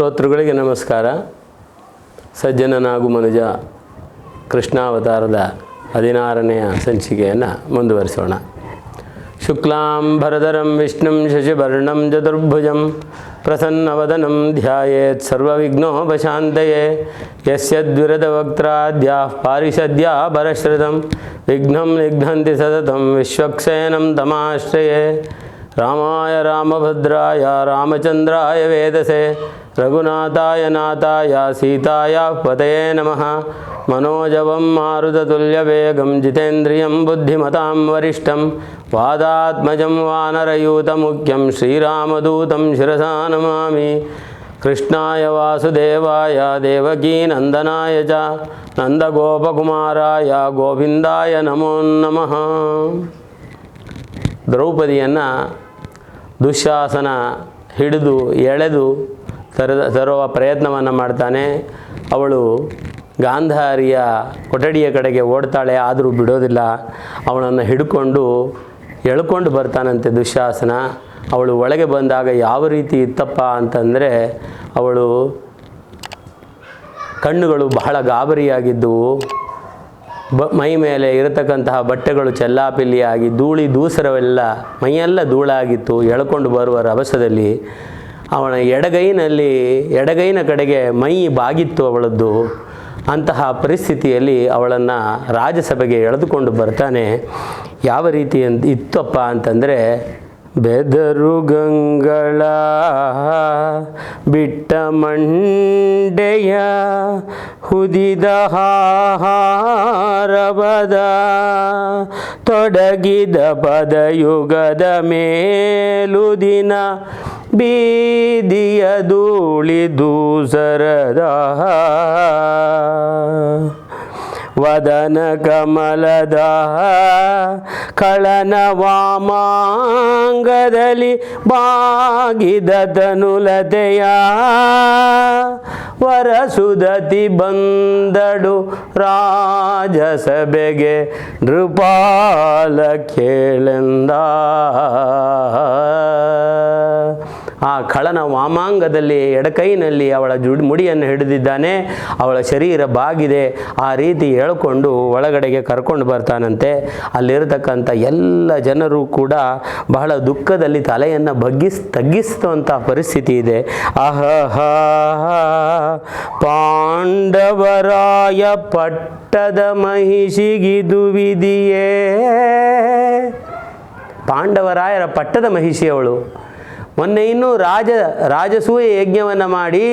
ಶ್ರೋತೃಗಳಿಗೆ ನಮಸ್ಕಾರ. ಸಜ್ಜನನಾಗು ಮನುಜ, ಕೃಷ್ಣಾವತಾರದ ಹದಿನಾರನೆಯ ಸಂಚಿಕೆಯನ್ನು ಮುಂದುವರಿಸೋಣ. ಶುಕ್ಲಾಂಬರಧರಂ, ವಿಷ್ಣುಂ ಶಶಿಭರ್ಣಂ ಚತುರ್ಭುಜಂ, ಪ್ರಸನ್ನವದನಂ, ಧ್ಯಾಯೇತ್ ಸರ್ವವಿಘ್ನೋಪಶಾಂತಯೇ ಯಸ್ಯದ್ವಿರದವಕ್ತ್ರಾದ್ಯಾಃ ಪಾರಿಷದ್ಯಾ ಪರಶ್ರುತಂ ವಿಘ್ನಂ ನಿಘ್ನಂತಿ ಸತತಂ ವಿಶ್ವಕ್ಸೇನಂ ತಮಾಶ್ರಯೇ, ರಾಮಾಯ ರಾಮಭದ್ರಾಯ ರಾಮಚಂದ್ರಾಯ ವೇದಸೆ ರಘುನಾಥಾಯ ನಾಥಾಯ ಸೀತಾಯ ಪತಯೇ ನಮಃ ಮನೋಜವಂ ಮಾರುತತುಲ್ಯವೇಗಂ ಜಿತೇಂದ್ರಿಯಂ ಬುದ್ಧಿಮತಾಂ ವರಿಷ್ಠಂ ವಾದಾತ್ಮಜಂ ವಾನರಯೂತಮುಖ್ಯಂ ಶ್ರೀರಾಮದೂತಂ ಶಿರಸಾ ನಮಾಮಿ ಕೃಷ್ಣಾಯ ವಾಸುದೇವಾಯ ದೇವಕೀನಂದನಾಯ ಚ ನಂದಗೋಪಕುಮಾರಾಯ ಗೋವಿಂದಾಯ ನಮೋ ನಮಃ ದ್ರೌಪದಿಯನ್ನು ದುಶಾಸನ ಹಿಡಿದು ಎಳೆದು ತರದ ತರುವ ಪ್ರಯತ್ನವನ್ನು ಮಾಡ್ತಾನೆ. ಅವಳು ಗಾಂಧಾರಿಯ ಕೊಠಡಿಯ ಕಡೆಗೆ ಓಡ್ತಾಳೆ. ಆದರೂ ಬಿಡೋದಿಲ್ಲ. ಅವಳನ್ನು ಹಿಡ್ಕೊಂಡು ಎಳ್ಕೊಂಡು ಬರ್ತಾನಂತೆ ದುಶಾಸನ. ಅವಳು ಒಳಗೆ ಬಂದಾಗ ಯಾವ ರೀತಿ ಇತ್ತಪ್ಪ ಅಂತಂದರೆ, ಅವಳು ಕಣ್ಣುಗಳು ಬಹಳ ಗಾಬರಿಯಾಗಿದ್ದವು. ಬ ಮೈ ಮೇಲೆ ಇರತಕ್ಕಂತಹ ಬಟ್ಟೆಗಳು ಚೆಲ್ಲಾಪಿಲ್ಲಿಯಾಗಿ ಧೂಳಿ ದೂಸರವೆಲ್ಲ ಮೈಯೆಲ್ಲ ಧೂಳಾಗಿತ್ತು. ಎಳ್ಕೊಂಡು ಬರುವ ರಭಸದಲ್ಲಿ ಅವನ ಎಡಗೈನಲ್ಲಿ, ಎಡಗೈನ ಕಡೆಗೆ ಮೈ ಬಾಗಿತ್ತು ಅವಳದ್ದು. ಅಂತಹ ಪರಿಸ್ಥಿತಿಯಲ್ಲಿ ಅವಳನ್ನು ರಾಜ್ಯಸಭೆಗೆ ಎಳೆದುಕೊಂಡು ಬರ್ತಾನೆ. ಯಾವ ರೀತಿ ಅಂತ ಇತ್ತಪ್ಪ ಅಂತಂದರೆ, ಬೆದರು ಗಂಗಳ ಬಿಟ್ಟ ಮಂಡೆಯ ಹುದಿದ ಹಾರವದ ತೊಡಗಿದ ಪದಯುಗದ ಮೇಲು ದಿನ ಬೀದಿಯ ಧೂಳಿ ಸರದ ವದನ ಕಮಲದ ಕಳನ ವಾಮಾಂಗದಲ್ಲಿ ಬಾಗಿದ ತನುಲತೆಯ ವರಸುದತಿ ಬಂದಡು ರಾಜಸಭೆಗೆ ನೃಪಾಲ ಕೇಳೆಂದ. ಆ ಖಳನ ವಾಮಾಂಗದಲ್ಲಿ ಎಡಕೈನಲ್ಲಿ ಅವಳ ಜುಡ್ ಮುಡಿಯನ್ನು ಹಿಡಿದಿದ್ದಾನೆ, ಅವಳ ಶರೀರ ಬಾಗಿದೆ. ಆ ರೀತಿ ಹೇಳ್ಕೊಂಡು ಒಳಗಡೆಗೆ ಕರ್ಕೊಂಡು ಬರ್ತಾನಂತೆ. ಅಲ್ಲಿರತಕ್ಕಂಥ ಎಲ್ಲ ಜನರು ಕೂಡ ಬಹಳ ದುಃಖದಲ್ಲಿ ತಲೆಯನ್ನು ಬಗ್ಗಿಸ್ ತಗ್ಗಿಸ್ತುವಂಥ ಪರಿಸ್ಥಿತಿ ಇದೆ. ಅಹಹ ಪಾಂಡವರಾಯ ಪಟ್ಟದ ಮಹಿಷಿಗಿದು ವಿಧಿಯೇ ಪಾಂಡವರಾಯರ ಪಟ್ಟದ ಮಹಿಷಿ ಅವಳು. ಮೊನ್ನೆ ಇನ್ನೂ ರಾಜ, ರಾಜಸೂಯ ಯಜ್ಞವನ್ನು ಮಾಡಿ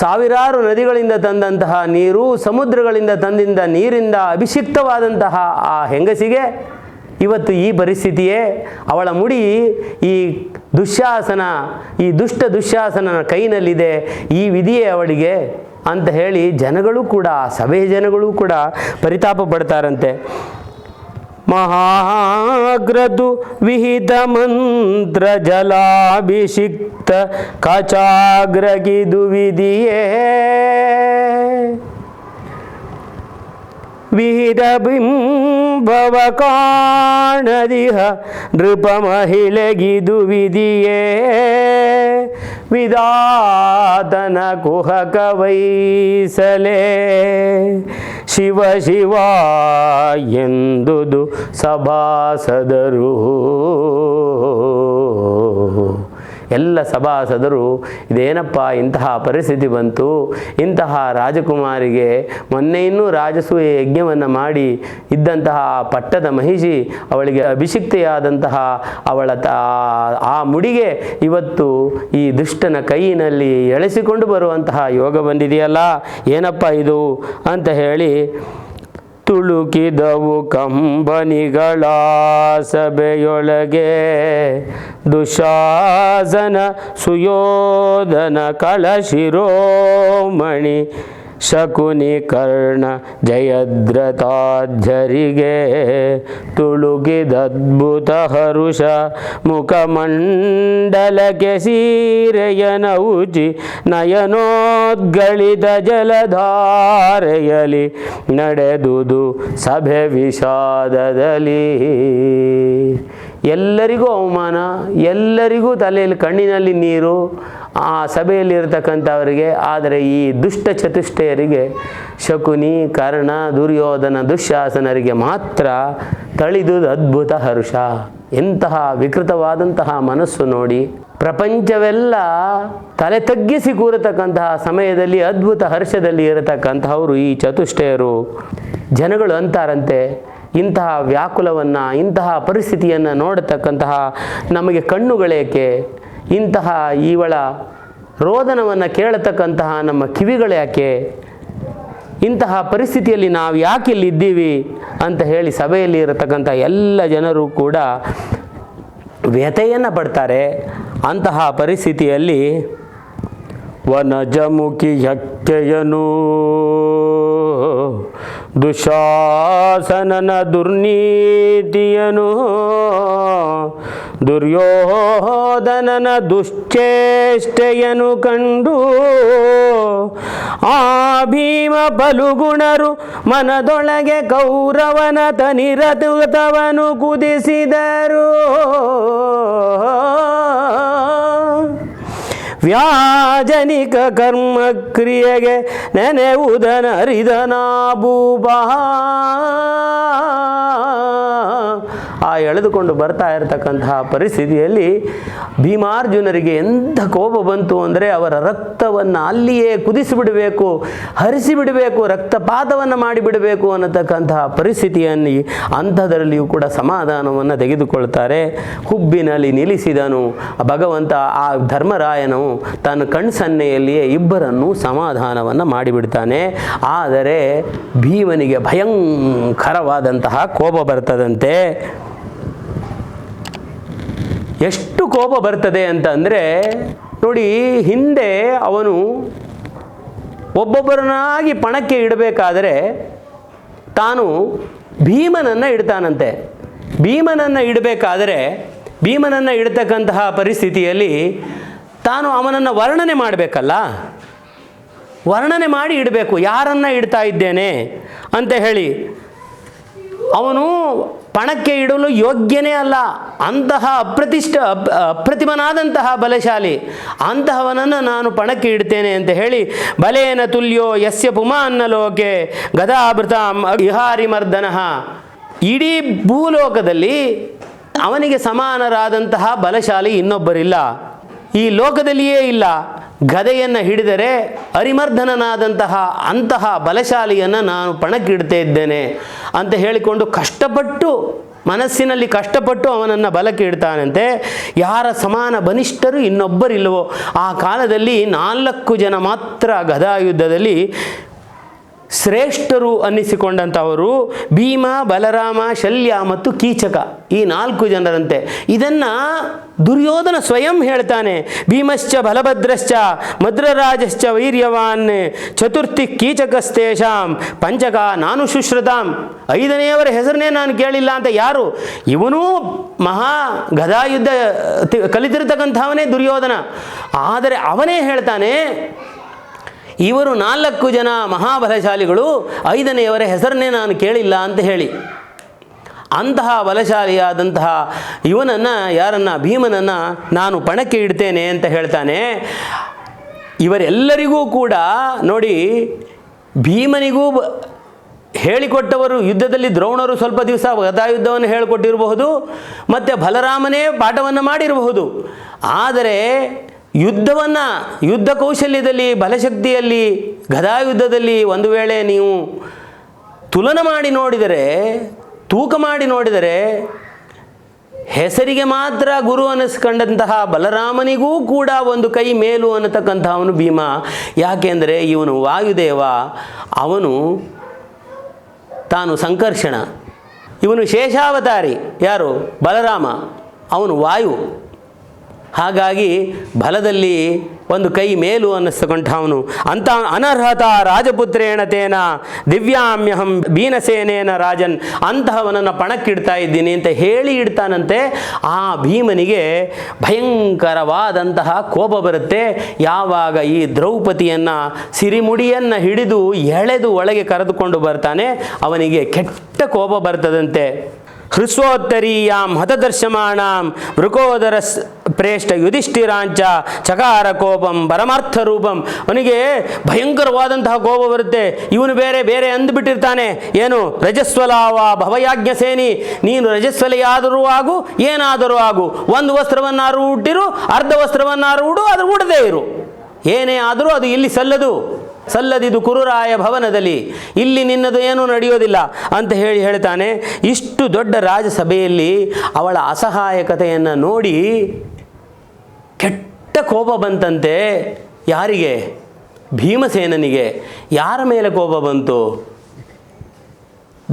ಸಾವಿರಾರು ನದಿಗಳಿಂದ ತಂದಂತಹ ನೀರು, ಸಮುದ್ರಗಳಿಂದ ತಂದಿದ್ದ ನೀರಿಂದ ಅಭಿಷಿಕ್ತವಾದಂತಹ ಆ ಹೆಂಗಸಿಗೆ ಇವತ್ತು ಈ ಪರಿಸ್ಥಿತಿಯೇ. ಅವಳ ಮುಡಿ ಈ ದುಶ್ಯಾಸನ, ಈ ದುಷ್ಟ ದುಶ್ಯಾಸನ ಕೈನಲ್ಲಿದೆ. ಈ ವಿಧಿಯೇ ಅವಳಿಗೆ ಅಂತ ಹೇಳಿ ಜನಗಳು ಕೂಡ ಸಭೆಯ ಜನಗಳು ಕೂಡ ಪರಿತಾಪ ಪಡ್ತಾರಂತೆ. महाग्रदु विहितमन्त्रजलाभिषिक्त कचाग्रगिदुविधिये विहिरबिम् ಬಿಂಬವ ಕಾಣದಿಹ ನೃಪ ಮಹಿಳೆಗಿದು ವಿಧಿಯೇ ವಿಧಾತನ ಕುಹಕ ವೈಸಲೇ ಶಿವ ಶಿವ ಎಂದುದು ಸಭಾಸದರು. ಎಲ್ಲ ಸಭಾಸದರು, ಇದೇನಪ್ಪ, ಇಂತಹ ಪರಿಸ್ಥಿತಿ ಬಂತು. ಇಂತಹ ರಾಜಕುಮಾರಿಗೆ ಮೊನ್ನೆ ಇನ್ನೂ ರಾಜಸೂಯ ಯಜ್ಞವನ್ನು ಮಾಡಿ ಇದ್ದಂತಹ ಪಟ್ಟದ ಮಹಿಷಿ, ಅವಳಿಗೆ ಅಭಿಷಿಕ್ತೆಯಾದಂತಹ ಅವಳ ತ, ಆ ಮುಡಿಗೆ ಇವತ್ತು ಈ ದುಷ್ಟನ ಕೈಯಿನಲ್ಲಿ ಎಳೆಸಿಕೊಂಡು ಬರುವಂತಹ ಯೋಗ ಬಂದಿದೆಯಲ್ಲ, ಏನಪ್ಪ ಇದು? ಅಂತ ಹೇಳಿ ತುಳುಕಿದವು ಕಂಬನಿಗಳ ಸಭೆಯೊಳಗೆ. ದುಶಾಸನ ಸುಯೋಧನ ಕಳಶಿರೋಮಣಿ ಶಕುನಿ ಕರ್ಣ ಜಯದ್ರತಾಧ್ಯರಿಗೆ ತುಳುಗಿದದ್ಭುತ ಹರುಷ ಮುಖಮಂಡಲಕ್ಕೆ ಸೀರೆಯನ ಉಜಿ ನಯನೋದ್ಗಳಿತ ಜಲಧಾರೆಯಲಿ ನಡೆದುದು ಸಭೆ ವಿಷಾದದಲ್ಲಿ. ಎಲ್ಲರಿಗೂ ಅವಮಾನ, ಎಲ್ಲರಿಗೂ ತಲೆಯಲ್ಲಿ ಕಣ್ಣಿನಲ್ಲಿ ನೀರು ಆ ಸಭೆಯಲ್ಲಿರತಕ್ಕಂಥವರಿಗೆ, ಆದರೆ ಈ ದುಷ್ಟ ಚತುಷ್ಟಯರಿಗೆ ಶಕುನಿ ಕರ್ಣ ದುರ್ಯೋಧನ ದುಶ್ಯಾಸನರಿಗೆ ಮಾತ್ರ ತಳಿದುದು ಅದ್ಭುತ ಹರ್ಷ. ಎಂತಹ ವಿಕೃತವಾದಂತಹ ಮನಸ್ಸು ನೋಡಿ ಪ್ರಪಂಚವೆಲ್ಲ ತಲೆ ತಗ್ಗಿಸಿ ಕೂರತಕ್ಕಂತಹ ಸಮಯದಲ್ಲಿ, ಅದ್ಭುತ ಹರ್ಷದಲ್ಲಿ ಇರತಕ್ಕಂತಹವರು ಈ ಚತುಷ್ಟಯರು. ಜನಗಳು ಅಂತಾರಂತೆ, ಇಂತಹ ವ್ಯಾಕುಲವನ್ನು, ಇಂತಹ ಪರಿಸ್ಥಿತಿಯನ್ನು ನೋಡತಕ್ಕಂತಹ ನಮಗೆ ಕಣ್ಣುಗಳೇಕೆ? ಇಂತಹ ಇವಳ ರೋದನವನ್ನು ಕೇಳತಕ್ಕಂತಹ ನಮ್ಮ ಕಿವಿಗಳ್ಯಾಕೆ ಇಂತಹ ಪರಿಸ್ಥಿತಿಯಲ್ಲಿ ನಾವು ಯಾಕೆ ಇಲ್ಲಿ ಇದ್ದೀವಿ ಅಂತ ಹೇಳಿ ಸಭೆಯಲ್ಲಿ ಇರತಕ್ಕಂಥ ಎಲ್ಲ ಜನರು ಕೂಡ ವ್ಯಥೆಯನ್ನು ಪಡ್ತಾರೆ. ಅಂತಹ ಪರಿಸ್ಥಿತಿಯಲ್ಲಿ ವನಜಮುಖಿ ಹಕ್ಕೆಯನು ದುಶಾಸನನ ದುರ್ನೀತಿಯನು ದುರ್ಯೋಧನನ ದುಶ್ಚೇಷ್ಟೆಯನು ಕಂಡು ಆ ಭೀಮ ಬಲುಗುಣರು ಮನದೊಳಗೆ ಕೌರವನ ತನಿರತುತವನು ಕುದಿಸಿದರು. ವ್ಯಾಜನಿಕ ಕರ್ಮ ಕ್ರಿಯೆಗೆ ನೆನೆವುದನ ಹರಿದನ ಭೂಪಾ ಆ ಎಳೆದುಕೊಂಡು ಬರ್ತಾ ಇರತಕ್ಕಂತಹ ಪರಿಸ್ಥಿತಿಯಲ್ಲಿ ಭೀಮಾರ್ಜುನರಿಗೆ ಎಂಥ ಕೋಪ ಬಂತು ಅಂದರೆ ಅವರ ರಕ್ತವನ್ನು ಅಲ್ಲಿಯೇ ಕುದಿಸಿಬಿಡಬೇಕು, ಹರಿಸಿಬಿಡಬೇಕು, ರಕ್ತಪಾತವನ್ನು ಮಾಡಿಬಿಡಬೇಕು ಅನ್ನತಕ್ಕಂತಹ ಪರಿಸ್ಥಿತಿಯನ್ನು ಅಂಥದರಲ್ಲಿಯೂ ಕೂಡ ಸಮಾಧಾನವನ್ನು ತೆಗೆದುಕೊಳ್ತಾರೆ. ಹುಬ್ಬಿನಲ್ಲಿ ನಿಲ್ಲಿಸಿದನು. ಭಗವಂತ ಆ ಧರ್ಮರಾಯನು ತನ್ನ ಕಣ್ಸನ್ನೆಯಲ್ಲಿಯೇ ಇಬ್ಬರನ್ನು ಸಮಾಧಾನವನ್ನು ಮಾಡಿಬಿಡ್ತಾನೆ. ಆದರೆ ಭೀಮನಿಗೆ ಭಯಂಕರವಾದಂತಹ ಕೋಪ ಬರ್ತದಂತೆ. ಎಷ್ಟು ಕೋಪ ಬರ್ತದೆ ಅಂತ ಅಂದರೆ ನೋಡಿ, ಹಿಂದೆ ಅವನು ಒಬ್ಬೊಬ್ಬರನ್ನಾಗಿ ಪಣಕ್ಕೆ ಇಡಬೇಕಾದರೆ ತಾನು ಭೀಮನನ್ನು ಇಡ್ತಾನಂತೆ. ಭೀಮನನ್ನು ಇಡಬೇಕಾದರೆ, ಭೀಮನನ್ನು ಇಡ್ತಕ್ಕಂತಹ ಪರಿಸ್ಥಿತಿಯಲ್ಲಿ ತಾನು ಅವನನ್ನು ವರ್ಣನೆ ಮಾಡಬೇಕಲ್ಲ? ವರ್ಣನೆ ಮಾಡಿ ಇಡಬೇಕು. ಯಾರನ್ನು ಇಡ್ತಾ ಇದ್ದೇನೆ ಅಂತ ಹೇಳಿ ಅವನು ಪಣಕ್ಕೆ ಇಡಲು ಯೋಗ್ಯನೇ ಅಲ್ಲ. ಅಂತಹ ಅಪ್ರತಿಷ್ಠ, ಅಪ್- ಅಪ್ರತಿಮನಾದಂತಹ ಬಲಶಾಲಿ, ಅಂತಹವನನ್ನು ನಾನು ಪಣಕ್ಕೆ ಇಡ್ತೇನೆ ಅಂತ ಹೇಳಿ, ಬಲೇನ ತುಲ್ಯೋ ಯಸ್ಯ ಪುಮಾನ್ನ ಲೋಕೆ ಗದಾಭೃತಾಂ ಇಹಾರಿ ಮರ್ದನಃ. ಇಡೀ ಭೂಲೋಕದಲ್ಲಿ ಅವನಿಗೆ ಸಮಾನರಾದಂತಹ ಬಲಶಾಲಿ ಇನ್ನೊಬ್ಬರಿಲ್ಲ. ಈ ಲೋಕದಲ್ಲಿಯೇ ಇಲ್ಲ. ಗದೆಯನ್ನು ಹಿಡಿದರೆ ಅರಿಮರ್ಧನನಾದಂತಹ ಅಂತಹ ಬಲಶಾಲಿಯನ್ನು ನಾನು ಪಣಕ್ಕಿಡ್ತಾ ಇದ್ದೇನೆ ಅಂತ ಹೇಳಿಕೊಂಡು ಕಷ್ಟಪಟ್ಟು, ಮನಸ್ಸಿನಲ್ಲಿ ಕಷ್ಟಪಟ್ಟು ಅವನನ್ನು ಬಲಕ್ಕೆ ಇಡ್ತಾನಂತೆ. ಯಾರ ಸಮಾನ ಬನಿಷ್ಠರು ಇನ್ನೊಬ್ಬರಿಲ್ಲವೋ. ಆ ಕಾಲದಲ್ಲಿ ನಾಲ್ಕು ಜನ ಮಾತ್ರ ಗದಾಯುದ್ಧದಲ್ಲಿ ಶ್ರೇಷ್ಠರು ಅನ್ನಿಸಿಕೊಂಡಂಥವರು ಭೀಮ, ಬಲರಾಮ, ಶಲ್ಯ ಮತ್ತು ಕೀಚಕ ಈ ನಾಲ್ಕು ಜನರಂತೆ. ಇದನ್ನು ದುರ್ಯೋಧನ ಸ್ವಯಂ ಹೇಳ್ತಾನೆ. ಭೀಮಶ್ಚ ಬಲಭದ್ರಶ್ಚ, ಮದ್ರರಾಜಶ್ಚ ವೈರ್ಯವಾನ್, ಚತುರ್ಥಿ ಕೀಚಕಸ್ತೇಷಾಂ, ಪಂಚಕ ನಾನು ಸುಶ್ರುತಾಂ ಐದನೆಯವರ ಹೆಸರನ್ನೇ ನಾನು ಕೇಳಿಲ್ಲ ಅಂತ ಯಾರು? ಇವನೂ ಮಹಾ ಗದಾಯುದ್ಧ ಕಲಿತಿರ್ತಕ್ಕಂಥವನೇ ದುರ್ಯೋಧನ. ಆದರೆ ಅವನೇ ಹೇಳ್ತಾನೆ ಇವರು ನಾಲ್ಕು ಜನ ಮಹಾಬಲಶಾಲಿಗಳು, ಐದನೆಯವರ ಹೆಸರನ್ನೇ ನಾನು ಕೇಳಿಲ್ಲ ಅಂತ ಹೇಳಿ. ಅಂತಹ ಬಲಶಾಲಿಯಾದಂತಹ ಇವನನ್ನು, ಯಾರನ್ನು, ಭೀಮನನ್ನು ನಾನು ಪಣಕ್ಕೆ ಇಡ್ತೇನೆ ಅಂತ ಹೇಳ್ತಾನೆ. ಇವರೆಲ್ಲರಿಗೂ ಕೂಡ ನೋಡಿ, ಭೀಮನಿಗೂ ಹೇಳಿಕೊಟ್ಟವರು ಯುದ್ಧದಲ್ಲಿ ದ್ರೋಣರು ಸ್ವಲ್ಪ ದಿವಸ ಗದಾಯುದ್ಧವನ್ನು ಹೇಳಿಕೊಟ್ಟಿರಬಹುದು, ಮತ್ತು ಬಲರಾಮನೇ ಪಾಠವನ್ನು ಮಾಡಿರಬಹುದು. ಆದರೆ ಯುದ್ಧವನ್ನು, ಯುದ್ಧ ಕೌಶಲ್ಯದಲ್ಲಿ, ಬಲಶಕ್ತಿಯಲ್ಲಿ, ಗದಾಯುದ್ಧದಲ್ಲಿ ಒಂದು ವೇಳೆ ನೀವು ತುಲನ ಮಾಡಿ ನೋಡಿದರೆ, ತೂಕ ಮಾಡಿ ನೋಡಿದರೆ, ಹೆಸರಿಗೆ ಮಾತ್ರ ಗುರು ಅನ್ನಿಸ್ಕೊಂಡಂತಹ ಬಲರಾಮನಿಗೂ ಕೂಡ ಒಂದು ಕೈ ಮೇಲು ಅನ್ನತಕ್ಕಂಥವನು ಭೀಮ. ಯಾಕೆಂದರೆ ಇವನು ವಾಯುದೇವ, ಅವನು ತಾನು ಸಂಕರ್ಷಣ. ಇವನು ಶೇಷಾವತಾರಿ. ಯಾರು? ಬಲರಾಮ. ಅವನು ವಾಯು. ಹಾಗಾಗಿ ಬಲದಲ್ಲಿ ಒಂದು ಕೈ ಮೇಲು ಅನ್ನಿಸ್ತಕೊಂಡವನು ಅಂತ ಅನರ್ಹತ ರಾಜಪುತ್ರೇಣ ತೇನ, ದಿವ್ಯಾಮ್ಯಹಂ ಭೀನಸೇನೇನ ರಾಜನ್, ಅಂತಹವನನ್ನು ಪಣಕ್ಕಿಡ್ತಾ ಇದ್ದೀನಿ ಅಂತ ಹೇಳಿ ಇಡ್ತಾನಂತೆ, ಆ ಭೀಮನಿಗೆ ಭಯಂಕರವಾದಂತಹ ಕೋಪ ಬರುತ್ತೆ. ಯಾವಾಗ ಈ ದ್ರೌಪದಿಯನ್ನು ಸಿರಿಮುಡಿಯನ್ನು ಹಿಡಿದು ಎಳೆದು ಒಳಗೆ ಕರೆದುಕೊಂಡು ಬರ್ತಾನೆ, ಅವನಿಗೆ ಕೆಟ್ಟ ಕೋಪ ಬರ್ತದಂತೆ. ಹೃಸ್ವೋತ್ತರೀಯಾಂ ಹತದರ್ಶಮಾಣಾಂ ವೃಕೋದರ ಪ್ರೇಷ್ಟ ಯುಧಿಷ್ಠಿರಾಂಚ ಚಕಾರ ಕೋಪಂ ಪರಮಾರ್ಥ ರೂಪಂ ಅವನಿಗೆ ಭಯಂಕರವಾದಂತಹ ಕೋಪ ಬರುತ್ತೆ. ಇವನು ಬೇರೆ ಬೇರೆ ಅಂದುಬಿಟ್ಟಿರ್ತಾನೆ. ಏನು? ರಜಸ್ವಲಾವ ಭವಯಾಜ್ಞ ಸೇನಿ ನೀನು ರಜಸ್ವಲೆಯಾದರೂ ಆಗು, ಏನಾದರೂ ಆಗು. ಒಂದು ವಸ್ತ್ರವನ್ನಾರು ಉಟ್ಟಿರು, ಅರ್ಧ ವಸ್ತ್ರವನ್ನಾರು ಉಡು, ಅದು ಉಡದೇ ಇರು. ಏನೇ ಆದರೂ ಅದು ಇಲ್ಲಿ ಸಲ್ಲದು. ಸಲ್ಲದಿದು ಕುರುರಾಯ ಭವನದಲ್ಲಿ ಇಲ್ಲಿ ನಿನ್ನದು ಏನೂ ನಡೆಯೋದಿಲ್ಲ ಅಂತ ಹೇಳಿ ಹೇಳ್ತಾನೆ. ಇಷ್ಟು ದೊಡ್ಡ ರಾಜಸಭೆಯಲ್ಲಿ ಅವಳ ಅಸಹಾಯಕತೆಯನ್ನು ನೋಡಿ ಕೆಟ್ಟ ಕೋಪ ಬಂತಂತೆ. ಯಾರಿಗೆ? ಭೀಮಸೇನನಿಗೆ. ಯಾರ ಮೇಲೆ ಕೋಪ ಬಂತು?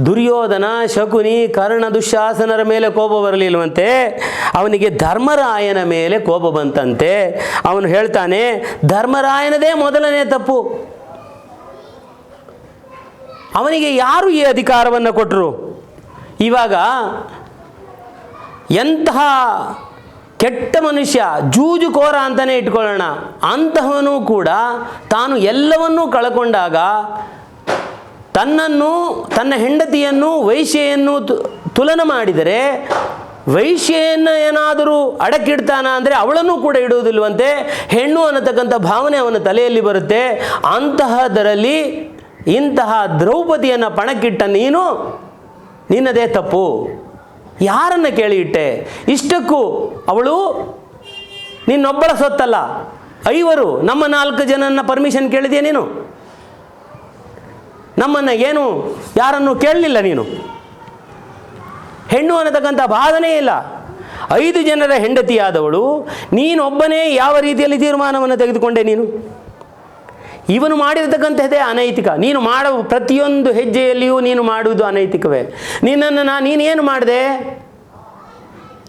ದುರ್ಯೋಧನ, ಶಕುನಿ, ಕರ್ಣ, ದುಶಾಸನರ ಮೇಲೆ ಕೋಪ ಬರಲಿಲ್ವಂತೆ. ಅವನಿಗೆ ಧರ್ಮರಾಯನ ಮೇಲೆ ಕೋಪ ಬಂತಂತೆ. ಅವನು ಹೇಳ್ತಾನೆ, ಧರ್ಮರಾಯನದೇ ಮೊದಲನೇ ತಪ್ಪು. ಅವನಿಗೆ ಯಾರು ಈ ಅಧಿಕಾರವನ್ನು ಕೊಟ್ಟರು ಇವಾಗ ಎಂತಹ ಕೆಟ್ಟ ಮನುಷ್ಯ, ಜೂಜುಕೋರ ಅಂತಲೇ ಇಟ್ಕೊಳ್ಳೋಣ. ಅಂತಹವನು ಕೂಡ ತಾನು ಎಲ್ಲವನ್ನೂ ಕಳ್ಕೊಂಡಾಗ ತನ್ನನ್ನು, ತನ್ನ ಹೆಂಡತಿಯನ್ನು, ವೈಶ್ಯೆಯನ್ನು ತುಲನ ಮಾಡಿದರೆ ವೈಶ್ಯೆಯನ್ನು ಏನಾದರೂ ಅಡಕ್ಕಿಡ್ತಾನ ಅಂದರೆ ಅವಳನ್ನು ಕೂಡ ಇಡುವುದಿಲ್ವಂತೆ ಹೆಣ್ಣು ಅನ್ನತಕ್ಕಂಥ ಭಾವನೆ ಅವನ ತಲೆಯಲ್ಲಿ ಬರುತ್ತೆ. ಅಂತಹದರಲ್ಲಿ ಇಂತಹ ದ್ರೌಪದಿಯನ್ನು ಪಣಕ್ಕಿಟ್ಟ ನೀನು ನಿನ್ನದೇ ತಪ್ಪು. ಯಾರನ್ನು ಕೇಳಿ ಇಟ್ಟೆ ಇಷ್ಟಕ್ಕೂ ಅವಳು ನಿನ್ನೊಬ್ಬಳ ಸೊತ್ತಲ್ಲ. ಐವರು, ನಮ್ಮ ನಾಲ್ಕು ಜನನ ಪರ್ಮಿಷನ್ ಕೇಳಿದೆಯಾ ನೀನು? ನಮ್ಮನ್ನು ಏನು, ಯಾರನ್ನು ಕೇಳಲಿಲ್ಲ ನೀನು? ಹೆಣ್ಣು ಅನ್ನತಕ್ಕಂಥ ಭಾವನೆ ಇಲ್ಲ. ಐದು ಜನರ ಹೆಂಡತಿಯಾದವಳು, ನೀನೊಬ್ಬನೇ ಯಾವ ರೀತಿಯಲ್ಲಿ ತೀರ್ಮಾನವನ್ನು ತೆಗೆದುಕೊಂಡೆ ನೀನು? ಇವನು ಮಾಡಿರ್ತಕ್ಕಂಥದ್ದೇ ಅನೈತಿಕ. ನೀನು ಮಾಡುವ ಪ್ರತಿಯೊಂದು ಹೆಜ್ಜೆಯಲ್ಲಿಯೂ ನೀನು ಮಾಡುವುದು ಅನೈತಿಕವೇ. ನಿನ್ನನ್ನು ನಾ ನೀನೇನು ಮಾಡಿದೆ?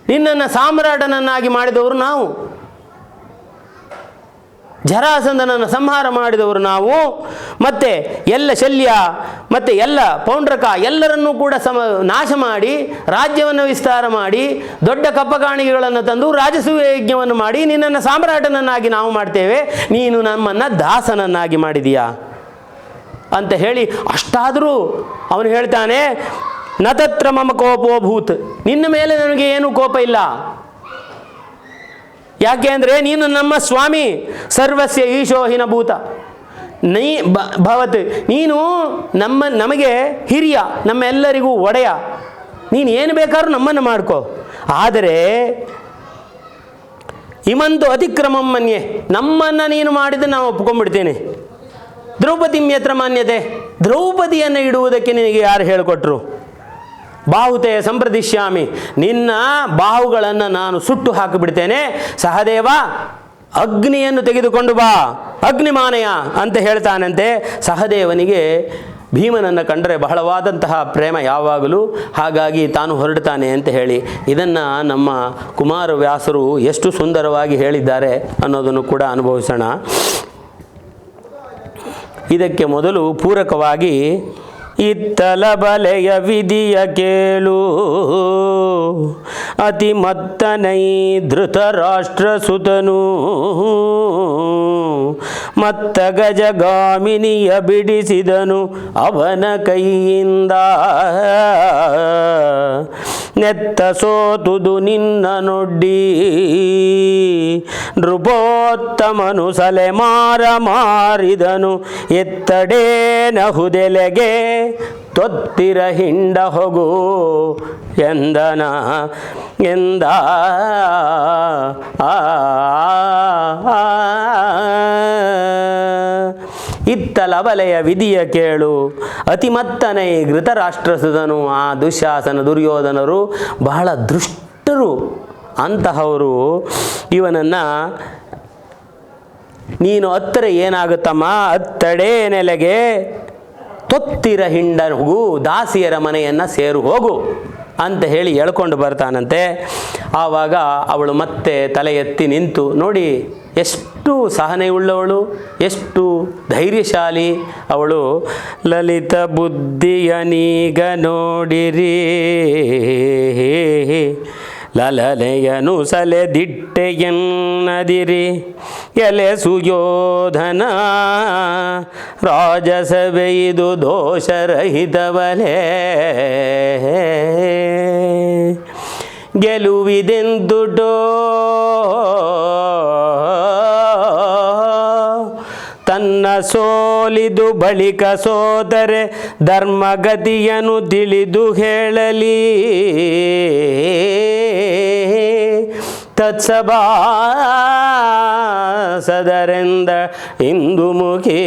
ನಿನ್ನನ್ನು ಸಾಮ್ರಾಟನನ್ನಾಗಿ ಮಾಡಿದವರು ನಾವು. ಜರಾಸಂದನನ್ನು ಸಂಹಾರ ಮಾಡಿದವರು ನಾವು. ಮತ್ತೆ ಎಲ್ಲ ಶಲ್ಯ, ಮತ್ತು ಎಲ್ಲ ಪೌಂಡ್ರಕ ಎಲ್ಲರನ್ನೂ ಕೂಡ ಸಮ, ನಾಶ ಮಾಡಿ, ರಾಜ್ಯವನ್ನು ವಿಸ್ತಾರ ಮಾಡಿ, ದೊಡ್ಡ ಕಪ್ಪಕಾಣಿಕೆಗಳನ್ನು ತಂದು ರಾಜಸೂಯ ಯಜ್ಞವನ್ನು ಮಾಡಿ ನಿನ್ನನ್ನು ಸಾಮ್ರಾಟನನ್ನಾಗಿ ನಾವು ಮಾಡ್ತೇವೆ. ನೀನು ನಮ್ಮನ್ನು ದಾಸನನ್ನಾಗಿ ಮಾಡಿದೀಯಾ? ಅಂತ ಹೇಳಿ ಅಷ್ಟಾದರೂ ಅವನು ಹೇಳ್ತಾನೆ ನತತ್ರ ತತ್ರ ಮಮ ಕೋಪೋ ಭೂತ್ ನಿನ್ನ ಮೇಲೆ ನನಗೆ ಏನೂ ಕೋಪ ಇಲ್ಲ. ಯಾಕೆ ಅಂದರೆ ನೀನು ನಮ್ಮ ಸ್ವಾಮಿ, ಸರ್ವಸ್ಯ ಈಶೋಹಿನ ಭೂತ. ನೀ ಭವತ್, ನೀನು ನಮ್ಮ, ನಮಗೆ ಹಿರಿಯ, ನಮ್ಮೆಲ್ಲರಿಗೂ ಒಡೆಯ. ನೀನು ಏನು ಬೇಕಾದ್ರೂ ನಮ್ಮನ್ನು ಮಾಡ್ಕೋ. ಆದರೆ ಇಮಂತು ಅತಿಕ್ರಮಂ ಮನ್ಯೆ. ನಮ್ಮನ್ನು ನೀನು ಮಾಡಿದ ನಾವು ಒಪ್ಕೊಂಡ್ಬಿಡ್ತೀನಿ. ದ್ರೌಪದಿ ಯತ್ರ ಮಾನ್ಯತೆ. ದ್ರೌಪದಿಯನ್ನು ಇಡುವುದಕ್ಕೆ ನಿನಗೆ ಯಾರು ಹೇಳಿಕೊಟ್ರು? ಬಾಹುತೆ ಸಂಪ್ರದಿಶ್ಯಾಮಿ. ನಿನ್ನ ಬಾಹುಗಳನ್ನು ನಾನು ಸುಟ್ಟು ಹಾಕಿಬಿಡ್ತೇನೆ. ಸಹದೇವ, ಅಗ್ನಿಯನ್ನು ತೆಗೆದುಕೊಂಡು ಬಾ. ಅಗ್ನಿಮಾನಯ ಅಂತ ಹೇಳ್ತಾನಂತೆ. ಸಹದೇವನಿಗೆ ಭೀಮನನ್ನು ಕಂಡರೆ ಬಹಳವಾದಂತಹ ಪ್ರೇಮ ಯಾವಾಗಲೂ. ಹಾಗಾಗಿ ತಾನು ಹೊರಡ್ತಾನೆ ಅಂತ ಹೇಳಿ. ಇದನ್ನು ನಮ್ಮ ಕುಮಾರವ್ಯಾಸರು ಎಷ್ಟು ಸುಂದರವಾಗಿ ಹೇಳಿದ್ದಾರೆ ಅನ್ನೋದನ್ನು ಕೂಡ ಅನುಭವಿಸೋಣ. ಇದಕ್ಕೆ ಮೊದಲು ಪೂರಕವಾಗಿ ಇತ್ತಲ ಬಲೆಯ ವಿಧಿಯ ಕೇಳು. ಅತಿ ಮತ್ತನೈ ಧೃತರಾಷ್ಟ್ರ ಸುತನು ಮತ್ತ ಗಜಗಾಮಿನಿಯ ಬಿಡಿಸಿದನು ಅವನ ಕೈಯಿಂದ. ನೆತ್ತ ಸೋತುದು ನಿನ್ನ ನೊಡ್ಡಿ. ನೃಪೋತ್ತಮನು ಸಲೆ ಮಾರ ಮಾರಿದನು. ಎತ್ತಡೇ ನಹುದೆಲೆಗೆ ತೊತ್ತಿರ ಹಿಂಡ ಹೋಗು ಎಂದನ ಎಂದ ಆ, ಆ, ಇತ್ತಲ ಬಲೆಯ ವಿಧಿಯ ಕೇಳು ಅತಿಮತ್ತನೇ ಘೃತರಾಷ್ಟ್ರಸುತನು ಆ ದುಶ್ಯಾಸನ ದುರ್ಯೋಧನರು ಬಹಳ ದುಷ್ಟರು ಅಂತಹವರು. ಇವನನ್ನು ನೀನು ಅತ್ತರೆ ಏನಾಗುತ್ತಮ್ಮ? ಅತ್ತಡೆ ನೆಲೆಗೆ ತೊತ್ತಿರ ಹಿಂಡಗೂ ದಾಸಿಯರ ಮನೆಯನ್ನು ಸೇರು ಹೋಗು ಅಂತ ಹೇಳಿ ಎಳ್ಕೊಂಡು ಬರ್ತಾನಂತೆ. ಆವಾಗ ಅವಳು ಮತ್ತೆ ತಲೆ ಎತ್ತಿ ನಿಂತು, ನೋಡಿ, ಎಷ್ಟು ಸಹನೆಯುಳ್ಳವಳು, ಎಷ್ಟು ಧೈರ್ಯಶಾಲಿ. ಅವಳು, ಲಲಿತ ಬುದ್ಧಿಯನೀಗ ನೋಡಿರಿ. ಲಲನೆಯನು ಸಲೆದಿಟ್ಟೆಯನ್ನದಿರಿ ಎಲೆ ಸುಯೋಧನ ರಾಜಸಭೆಯಿದು ದೋಷರಹಿತವಲೇ. ಗೆಲುವಿದೆಂದುಡೋ ಸೋಲಿದು ಬಳಿಕ ಸೋದರೆ ಧರ್ಮಗತಿಯನ್ನು ತಿಳಿದು ಹೇಳಲಿ. ತತ್ಸಭಾಸದರೆಂದ ಇಂದು ಮುಖೇ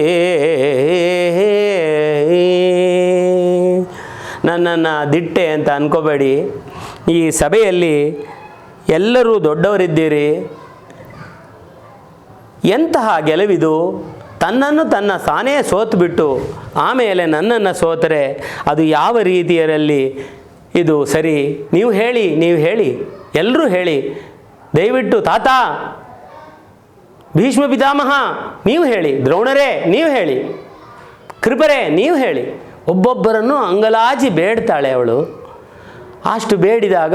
ನನ್ನನ್ನು ದಿಟ್ಟೆ ಅಂತ ಅನ್ಕೋಬೇಡಿ. ಈ ಸಭೆಯಲ್ಲಿ ಎಲ್ಲರೂ ದೊಡ್ಡವರಿದ್ದೀರಿ. ಎಂತಹ ಗೆಲುವಿದು? ತನ್ನನ್ನು ತನ್ನ ತಾನೇ ಸೋತು ಬಿಟ್ಟು ಆಮೇಲೆ ನನ್ನನ್ನು ಸೋತರೆ, ಅದು ಯಾವ ರೀತಿಯರಲ್ಲಿ ಇದು ಸರಿ? ನೀವು ಹೇಳಿ ನೀವು ಹೇಳಿ ಎಲ್ಲರೂ ಹೇಳಿ. ದಯವಿಟ್ಟು ತಾತ, ಭೀಷ್ಮ ಪಿತಾಮಹ, ನೀವು ಹೇಳಿ. ದ್ರೋಣರೇ, ನೀವು ಹೇಳಿ. ಕೃಪರೇ, ನೀವು ಹೇಳಿ. ಒಬ್ಬೊಬ್ಬರನ್ನು ಅಂಗಲಾಜಿ ಬೇಡ್ತಾಳೆ ಅವಳು. ಅಷ್ಟು ಬೇಡಿದಾಗ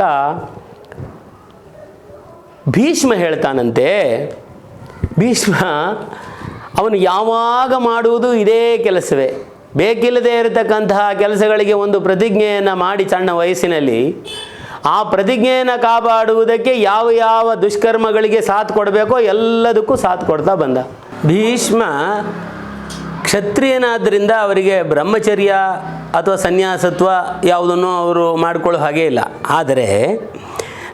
ಭೀಷ್ಮ ಹೇಳ್ತಾನಂತೆ. ಭೀಷ್ಮ ಅವನು ಯಾವಾಗ ಮಾಡುವುದು ಇದೇ ಕೆಲಸವೇ. ಬೇಕಿಲ್ಲದೆ ಇರತಕ್ಕಂತಹ ಕೆಲಸಗಳಿಗೆ ಒಂದು ಪ್ರತಿಜ್ಞೆಯನ್ನು ಮಾಡಿ ಸಣ್ಣ ವಯಸ್ಸಿನಲ್ಲಿ, ಆ ಪ್ರತಿಜ್ಞೆಯನ್ನು ಕಾಪಾಡುವುದಕ್ಕೆ ಯಾವ ಯಾವ ದುಷ್ಕರ್ಮಗಳಿಗೆ ಸಾಥ್ ಕೊಡಬೇಕೋ ಎಲ್ಲದಕ್ಕೂ ಸಾಥ್ ಕೊಡ್ತಾ ಬಂದ. ಭೀಷ್ಮ ಕ್ಷತ್ರಿಯನಾದ್ದರಿಂದ ಅವರಿಗೆ ಬ್ರಹ್ಮಚರ್ಯ ಅಥವಾ ಸನ್ಯಾಸತ್ವ ಯಾವುದನ್ನು ಅವರು ಮಾಡಿಕೊಳ್ಳೋ ಹಾಗೆ ಇಲ್ಲ. ಆದರೆ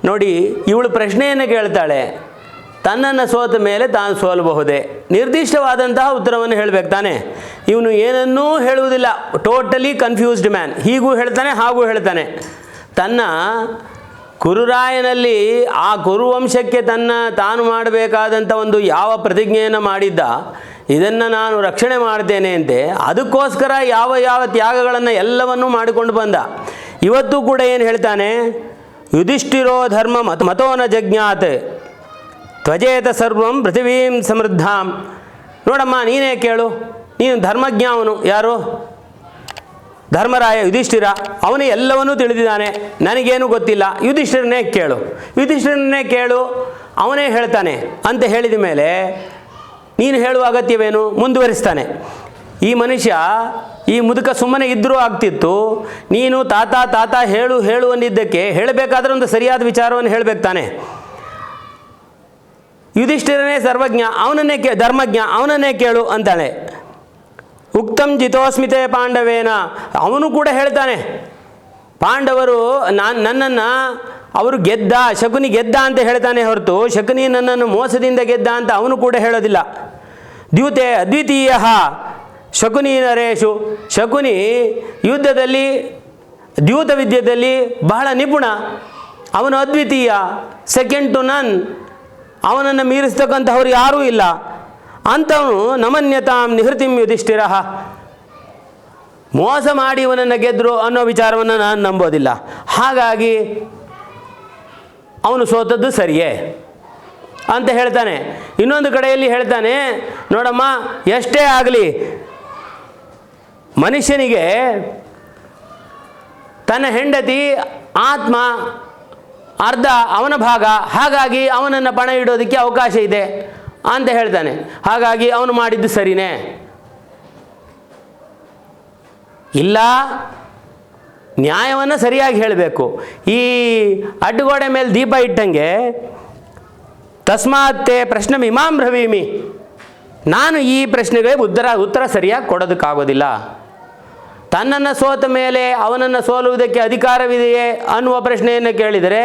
ನೋಡಿ, ಇವಳು ಪ್ರಶ್ನೆಯನ್ನು ಕೇಳ್ತಾಳೆ. ತನ್ನನ್ನು ಸೋತ ಮೇಲೆ ತಾನು ಸೋಲಬಹುದೇ? ನಿರ್ದಿಷ್ಟವಾದಂತಹ ಉತ್ತರವನ್ನು ಹೇಳಬೇಕು ತಾನೆ. ಇವನು ಏನನ್ನೂ ಹೇಳುವುದಿಲ್ಲ. ಟೋಟಲಿ ಕನ್ಫ್ಯೂಸ್ಡ್ ಮ್ಯಾನ್ ಹೀಗೂ ಹೇಳ್ತಾನೆ, ಹಾಗೂ ಹೇಳ್ತಾನೆ. ತನ್ನ ಕುರುರಾಯನಲ್ಲಿ ಆ ಕುರುವಂಶಕ್ಕೆ ತನ್ನ ತಾನು ಮಾಡಬೇಕಾದಂಥ ಒಂದು ಯಾವ ಪ್ರತಿಜ್ಞೆಯನ್ನು ಮಾಡಿದ್ದ, ಇದನ್ನು ನಾನು ರಕ್ಷಣೆ ಮಾಡ್ತೇನೆ ಅಂತೆ, ಅದಕ್ಕೋಸ್ಕರ ಯಾವ ಯಾವ ತ್ಯಾಗಗಳನ್ನು ಎಲ್ಲವನ್ನೂ ಮಾಡಿಕೊಂಡು ಬಂದ. ಇವತ್ತು ಕೂಡ ಏನು ಹೇಳ್ತಾನೆ? ಯುಧಿಷ್ಠಿರೋ ಧರ್ಮ ಮತ ಮತೋನ ಜಜ್ಞಾತ್. ತ್ವಜೇತ ಸರ್ವಂ ಪೃಥಿವೀಂ ಸಮೃದ್ಧಾಂ. ನೋಡಮ್ಮ, ನೀನೇ ಕೇಳು. ನೀನು ಧರ್ಮಜ್ಞ ಅವನು ಯಾರು? ಧರ್ಮರಾಯ ಯುಧಿಷ್ಠಿರ. ಅವನು ಎಲ್ಲವನ್ನೂ ತಿಳಿದಿದ್ದಾನೆ. ನನಗೇನು ಗೊತ್ತಿಲ್ಲ. ಯುಧಿಷ್ಠಿರನ್ನೇ ಕೇಳು. ಯುಧಿಷ್ಠಿರನ್ನೇ ಕೇಳು. ಅವನೇ ಹೇಳ್ತಾನೆ ಅಂತ ಹೇಳಿದ ಮೇಲೆ ನೀನು ಹೇಳುವ ಅಗತ್ಯವೇನು? ಮುಂದುವರಿಸ್ತಾನೆ. ಈ ಮನುಷ್ಯ ಈ ಮುದುಕ ಸುಮ್ಮನೆ ಇದ್ದರೂ ಆಗ್ತಿತ್ತು. ನೀನು ತಾತ ತಾತ ಹೇಳು ಹೇಳು ಅಂದಿದ್ದಕ್ಕೆ ಹೇಳಬೇಕಾದ್ರೆ ಒಂದು ಸರಿಯಾದ ವಿಚಾರವನ್ನು ಹೇಳಬೇಕು ತಾನೆ. ಯುಧಿಷ್ಠಿರನೇ ಸರ್ವಜ್ಞ, ಅವನನ್ನೇ ಕೇ, ಧರ್ಮಜ್ಞ, ಅವನನ್ನೇ ಕೇಳು ಅಂತಾಳೆ. ಉಕ್ತಂ ಜಿತೋಸ್ಮಿತೆ ಪಾಂಡವೇನ. ಅವನು ಕೂಡ ಹೇಳ್ತಾನೆ, ಪಾಂಡವರು ನಾನು, ನನ್ನನ್ನು ಅವರು ಗೆದ್ದ, ಶಕುನಿ ಗೆದ್ದ ಅಂತ ಹೇಳ್ತಾನೆ ಹೊರತು, ಶಕುನಿ ನನ್ನನ್ನು ಮೋಸದಿಂದ ಗೆದ್ದ ಅಂತ ಅವನು ಕೂಡ ಹೇಳೋದಿಲ್ಲ. ದ್ಯೂತೆ ಅದ್ವಿತೀಯ ಶಕುನಿ ನರೇಶು. ಶಕುನಿ ಯುದ್ಧದಲ್ಲಿ ದ್ಯೂತ ವಿದ್ಯೆಯಲ್ಲಿ ಬಹಳ ನಿಪುಣ. ಅವನು ಅದ್ವಿತೀಯ ಸೆಕೆಂಡ್ ಟು ನನ್ ಅವನನ್ನು ಮೀರಿಸ್ತಕ್ಕಂಥವ್ರು ಯಾರೂ ಇಲ್ಲ. ಅಂಥವನು ನಮನ್ಯತಾಂ ನಿಹೃತಿಂ ಯುಧಿಷ್ಠಿರ. ಮೋಸ ಮಾಡಿ ಇವನನ್ನು ಗೆದ್ದರು ಅನ್ನೋ ವಿಚಾರವನ್ನು ನಾನು ನಂಬೋದಿಲ್ಲ. ಹಾಗಾಗಿ ಅವನು ಸೋತದ್ದು ಸರಿಯೇ ಅಂತ ಹೇಳ್ತಾನೆ. ಇನ್ನೊಂದು ಕಡೆಯಲ್ಲಿ ಹೇಳ್ತಾನೆ, ನೋಡಮ್ಮ, ಎಷ್ಟೇ ಆಗಲಿ ಮನುಷ್ಯನಿಗೆ ತನ್ನ ಹೆಂಡತಿ, ಆತ್ಮ ಅರ್ಧ ಅವನ ಭಾಗ, ಹಾಗಾಗಿ ಅವನನ್ನು ಪಣ ಇಡೋದಕ್ಕೆ ಅವಕಾಶ ಇದೆ ಅಂತ ಹೇಳ್ತಾನೆ. ಹಾಗಾಗಿ ಅವನು ಮಾಡಿದ್ದು ಸರಿನೇ. ಇಲ್ಲ, ನ್ಯಾಯವನ್ನು ಸರಿಯಾಗಿ ಹೇಳಬೇಕು. ಈ ಅಡ್ಡಗೋಡೆ ಮೇಲೆ ದೀಪ ಇಟ್ಟಂಗೆ ತಸ್ಮಾತ್ತೆ ಪ್ರಶ್ನೆ ಇಮಾಂ ಭ್ರವೀಮಿ ನಾನು ಈ ಪ್ರಶ್ನೆಗೆ ಉತ್ತರ ಉತ್ತರ ಸರಿಯಾಗಿ ಕೊಡೋದಕ್ಕಾಗೋದಿಲ್ಲ. ತನ್ನನ್ನು ಸೋತ ಮೇಲೆ ಅವನನ್ನು ಸೋಲುವುದಕ್ಕೆ ಅಧಿಕಾರವಿದೆಯೇ ಅನ್ನುವ ಪ್ರಶ್ನೆಯನ್ನು ಕೇಳಿದರೆ,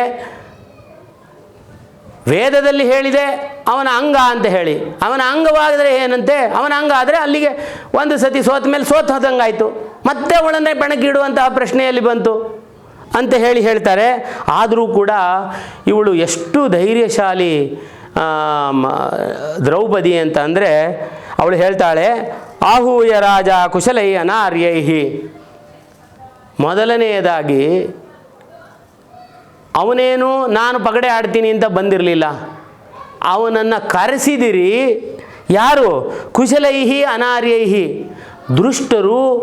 ವೇದದಲ್ಲಿ ಹೇಳಿದೆ, ಅವನ ಅಂಗ ಅಂತ ಹೇಳಿ. ಅವನ ಅಂಗವಾದರೆ ಏನಂತೆ? ಅವನ ಅಂಗ ಆದರೆ ಅಲ್ಲಿಗೆ ಒಂದು ಸತಿ ಸೋತ ಮೇಲೆ ಸೋತ ಹೋದಂಗಾಯಿತು. ಮತ್ತೆ ಅವಳನ್ನೇ ಬೆಣಕಿಡುವಂತಹ ಪ್ರಶ್ನೆಯಲ್ಲಿ ಬಂತು ಅಂತ ಹೇಳಿ ಹೇಳ್ತಾರೆ. ಆದರೂ ಕೂಡ ಇವಳು ಎಷ್ಟು ಧೈರ್ಯಶಾಲಿ ದ್ರೌಪದಿ ಅಂತ ಅಂದರೆ ಅವಳು ಹೇಳ್ತಾಳೆ ಆಹೂಯ ರಾಜ ಕುಶಲೈ ಅನಾರ್ಯೈಹಿ ಮೊದಲನೆಯದಾಗಿ, ಅವನೇನು, ನಾನು ಪಗಡೆ ಆಡ್ತೀನಿ ಅಂತ ಬಂದಿರಲಿಲ್ಲ. ಅವನನ್ನು ಕರೆಸಿದಿರಿ. ಯಾರು? ಕುಶಲೈಹಿ, ಅನಾರ್ಯೈಹಿ. ದುಷ್ಟರು,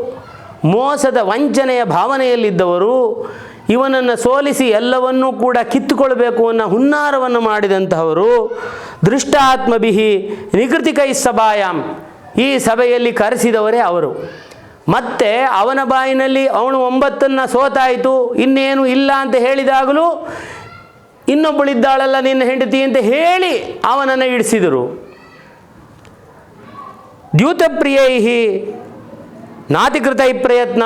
ಮೋಸದ ವಂಚನೆಯ ಭಾವನೆಯಲ್ಲಿದ್ದವರು, ಇವನನ್ನು ಸೋಲಿಸಿ ಎಲ್ಲವನ್ನೂ ಕೂಡ ಕಿತ್ತುಕೊಳ್ಬೇಕು ಅನ್ನೋ ಹುನ್ನಾರವನ್ನು ಮಾಡಿದಂತಹವರು ದೃಷ್ಟಾತ್ಮಬಿಹಿ ನಿಕೃತಿಕೈ ಸಭಾಯಾಮ್ ಈ ಸಭೆಯಲ್ಲಿ ಕರೆಸಿದವರೇ ಅವರು. ಮತ್ತೆ ಅವನ ಬಾಯಿನಲ್ಲಿ ಅವನು ಒಂಬತ್ತನ್ನು ಸೋತಾಯಿತು, ಇನ್ನೇನು ಇಲ್ಲ ಅಂತ ಹೇಳಿದಾಗಲೂ ಇನ್ನೊಬ್ಬಳಿದ್ದಾಳಲ್ಲ ನಿನ್ನ ಹೆಂಡತಿ ಅಂತ ಹೇಳಿ ಅವನನ್ನು ಇಡಿಸಿದರು ದ್ಯೂತಪ್ರಿಯೈ ನಾತಿಕೃತ ಪ್ರಯತ್ನ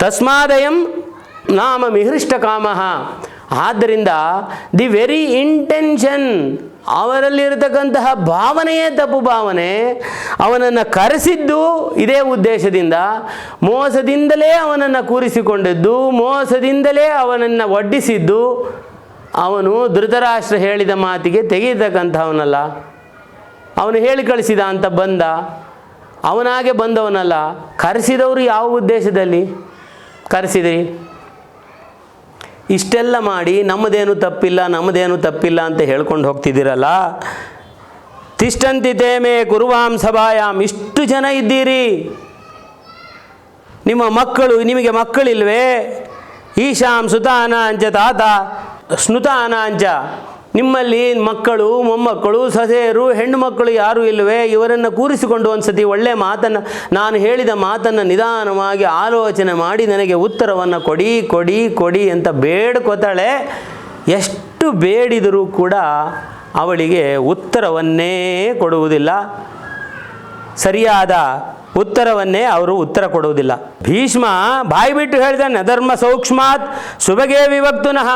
ತಸ್ಮಾದಯಂ ನಾಮ ಮಿಹೃಷ್ಟ ಕಾಮ. ಆದ್ದರಿಂದ ದಿ ವೆರಿ ಇಂಟೆನ್ಷನ್ ಅವರಲ್ಲಿರತಕ್ಕಂತಹ ಭಾವನೆಯೇ ತಪ್ಪು ಭಾವನೆ. ಅವನನ್ನು ಕರೆಸಿದ್ದು ಇದೇ ಉದ್ದೇಶದಿಂದ. ಮೋಸದಿಂದಲೇ ಅವನನ್ನು ಕೂರಿಸಿಕೊಂಡಿದ್ದು, ಮೋಸದಿಂದಲೇ ಅವನನ್ನು ಒಡ್ಡಿಸಿದ್ದು. ಅವನು ಧೃತರಾಷ್ಟ್ರ ಹೇಳಿದ ಮಾತಿಗೆ ತೆಗೆಯತಕ್ಕಂಥವನಲ್ಲ. ಅವನು ಹೇಳಿ ಕಳಿಸಿದ ಅಂತ ಬಂದ. ಅವನಾಗೆ ಬಂದವನಲ್ಲ. ಕರೆಸಿದವರು ಯಾವ ಉದ್ದೇಶದಲ್ಲಿ? ಕರೆಸಿದ್ರಿ? ಇಷ್ಟೆಲ್ಲ ಮಾಡಿ ನಮ್ಮದೇನು ತಪ್ಪಿಲ್ಲ ನಮ್ಮದೇನು ತಪ್ಪಿಲ್ಲ ಅಂತ ಹೇಳ್ಕೊಂಡು ಹೋಗ್ತಿದ್ದೀರಲ್ಲ? ತಿಷ್ಟಂತಿ ತೇಮೆ ಗುರುವಾಂ ಸಭಾಯಾಮ್ ಇಷ್ಟು ಜನ ಇದ್ದೀರಿ. ನಿಮ್ಮ ಮಕ್ಕಳು, ನಿಮಗೆ ಮಕ್ಕಳಿಲ್ವೇ? ಈಶಾಂ ಸುತಾನಾಂಚ ತಾತ, ಸ್ನುತಾನಾಂಚ. ನಿಮ್ಮಲ್ಲಿ ಮಕ್ಕಳು, ಮೊಮ್ಮಕ್ಕಳು ಸೊಸೆಯರು ಹೆಣ್ಣು ಮಕ್ಕಳು ಯಾರೂ ಇಲ್ಲವೇ, ಇವರನ್ನು ಕೂರಿಸಿಕೊಂಡು ಒಂದು ಸತಿ ಒಳ್ಳೆಯ ಮಾತನ್ನು, ನಾನು ಹೇಳಿದ ಮಾತನ್ನು ನಿಧಾನವಾಗಿ ಆಲೋಚನೆ ಮಾಡಿ ನನಗೆ ಉತ್ತರವನ್ನು ಕೊಡಿ ಕೊಡಿ ಕೊಡಿ ಅಂತ ಬೇಡ್ಕೊತಾಳೆ. ಎಷ್ಟು ಬೇಡಿದರೂ ಕೂಡ ಅವಳಿಗೆ ಉತ್ತರವನ್ನೇ ಕೊಡುವುದಿಲ್ಲ. ಸರಿಯಾದ ಉತ್ತರವನ್ನೇ ಅವರು ಉತ್ತರ ಕೊಡುವುದಿಲ್ಲ. ಭೀಷ್ಮ ಬಾಯಿ ಬಿಟ್ಟು ಹೇಳಿದಾನೆ ಧರ್ಮ ಸೂಕ್ಷ್ಮಾತ್ ಸುಬಗೆ ವಿಭಕ್ತುನಃ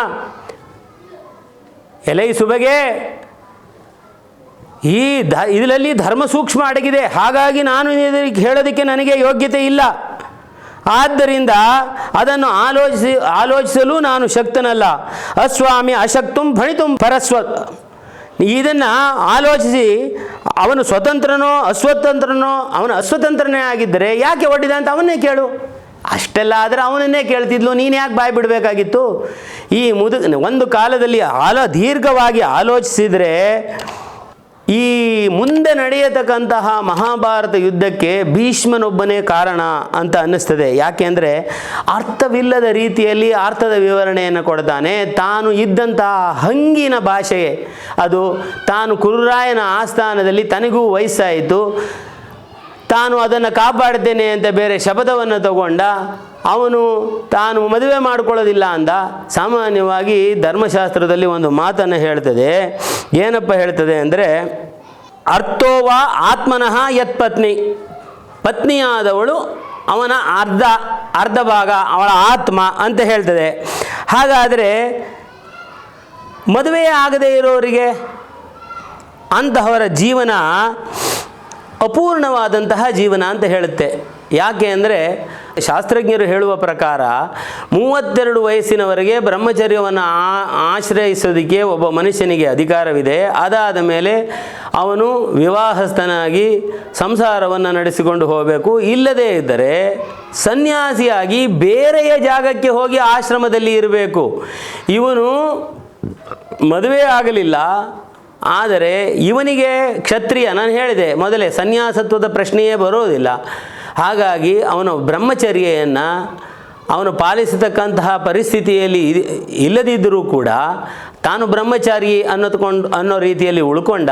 ಎಲೈ ಸುಬಗೆ. ಈ ಧ ಇದರಲ್ಲಿ ಧರ್ಮ ಸೂಕ್ಷ್ಮ ಅಡಗಿದೆ. ಹಾಗಾಗಿ ನಾನು ಇದಕ್ಕೆ ಹೇಳೋದಕ್ಕೆ ನನಗೆ ಯೋಗ್ಯತೆ ಇಲ್ಲ. ಆದ್ದರಿಂದ ಅದನ್ನು ಆಲೋಚಿಸಿ, ಆಲೋಚಿಸಲು ನಾನು ಶಕ್ತನಲ್ಲ. ಅಸ್ವಾಮಿ ಅಶಕ್ತುಂ ಭಣಿತುಂ ಪರಸ್ವ. ಇದನ್ನು ಆಲೋಚಿಸಿ, ಅವನು ಸ್ವತಂತ್ರನೋ ಅಸ್ವತಂತ್ರನೋ, ಅವನು ಅಸ್ವತಂತ್ರನೇ ಆಗಿದ್ದರೆ ಯಾಕೆ ಒಡ್ಡಿದ ಅಂತ ಅವನ್ನೇ ಕೇಳು. ಅಷ್ಟೆಲ್ಲ ಆದರೆ ಅವನನ್ನೇ ಕೇಳ್ತಿದ್ಲು, ನೀನು ಯಾಕೆ ಬಾಯಿ ಬಿಡಬೇಕಾಗಿತ್ತು? ಈ ಮುದು, ಒಂದು ಕಾಲದಲ್ಲಿ ಆಲ, ದೀರ್ಘವಾಗಿ ಆಲೋಚಿಸಿದರೆ ಈ ಮುಂದೆ ನಡೆಯತಕ್ಕಂತಹ ಮಹಾಭಾರತ ಯುದ್ಧಕ್ಕೆ ಭೀಷ್ಮನೊಬ್ಬನೇ ಕಾರಣ ಅಂತ ಅನ್ನಿಸ್ತದೆ. ಯಾಕೆಂದರೆ ಅರ್ಥವಿಲ್ಲದ ರೀತಿಯಲ್ಲಿ ಅರ್ಥದ ವಿವರಣೆಯನ್ನು ಕೊಡ್ತಾನೆ. ತಾನು ಇದ್ದಂತಹ ಹಂಗಿನ ಭಾಷೆ ಅದು. ತಾನು ಕುರುರಾಯನ ಆಸ್ಥಾನದಲ್ಲಿ ತನಗೂ ವಯಸ್ಸಾಯಿತು. ತಾನು ಅದನ್ನು ಕಾಪಾಡ್ತೇನೆ ಅಂತ ಬೇರೆ ಶಪಥವನ್ನು ತಗೊಂಡ, ಅವನು ತಾನು ಮದುವೆ ಮಾಡಿಕೊಳ್ಳೋದಿಲ್ಲ ಅಂದ. ಸಾಮಾನ್ಯವಾಗಿ ಧರ್ಮಶಾಸ್ತ್ರದಲ್ಲಿ ಒಂದು ಮಾತನ್ನು ಹೇಳ್ತದೆ. ಏನಪ್ಪ ಹೇಳ್ತದೆ ಅಂದರೆ ಅರ್ಥೋವ ಆತ್ಮನಃ ಯತ್ಪತ್ನಿ ಪತ್ನಿಯಾದವಳು ಅವನ ಅರ್ಧ ಅರ್ಧ ಭಾಗ ಅವಳ ಆತ್ಮ ಅಂತ ಹೇಳ್ತದೆ. ಹಾಗಾದರೆ ಮದುವೆ ಆಗದೇ ಇರೋರಿಗೆ ಅಂತಹವರ ಜೀವನ ಅಪೂರ್ಣವಾದಂತಹ ಜೀವನ ಅಂತ ಹೇಳುತ್ತೆ. ಯಾಕೆ ಅಂದರೆ ಶಾಸ್ತ್ರಜ್ಞರು ಹೇಳುವ ಪ್ರಕಾರ ಮೂವತ್ತೆರಡು ವಯಸ್ಸಿನವರೆಗೆ ಬ್ರಹ್ಮಚರ್ಯವನ್ನು ಆಶ್ರಯಿಸೋದಕ್ಕೆ ಒಬ್ಬ ಮನುಷ್ಯನಿಗೆ ಅಧಿಕಾರವಿದೆ. ಅದಾದ ಮೇಲೆ ಅವನು ವಿವಾಹಸ್ಥನಾಗಿ ಸಂಸಾರವನ್ನು ನಡೆಸಿಕೊಂಡು ಹೋಗಬೇಕು. ಇಲ್ಲದೇ ಇದ್ದರೆ ಸನ್ಯಾಸಿಯಾಗಿ ಬೇರೆಯ ಜಾಗಕ್ಕೆ ಹೋಗಿ ಆಶ್ರಮದಲ್ಲಿ ಇರಬೇಕು. ಇವನು ಮದುವೆ ಆಗಲಿಲ್ಲ. ಆದರೆ ಇವನಿಗೆ ಕ್ಷತ್ರಿಯ, ನಾನು ಹೇಳಿದೆ, ಮೊದಲೇ ಸನ್ಯಾಸತ್ವದ ಪ್ರಶ್ನೆಯೇ ಬರೋದಿಲ್ಲ. ಹಾಗಾಗಿ ಅವನು ಬ್ರಹ್ಮಚರ್ಯೆಯನ್ನು ಅವನು ಪಾಲಿಸತಕ್ಕಂತಹ ಪರಿಸ್ಥಿತಿಯಲ್ಲಿ ಇಲ್ಲದಿದ್ದರೂ ಕೂಡ ತಾನು ಬ್ರಹ್ಮಚಾರಿ ಅನ್ನೋದ್ಕೊಂಡು ಅನ್ನೋ ರೀತಿಯಲ್ಲಿ ಉಳ್ಕೊಂಡ.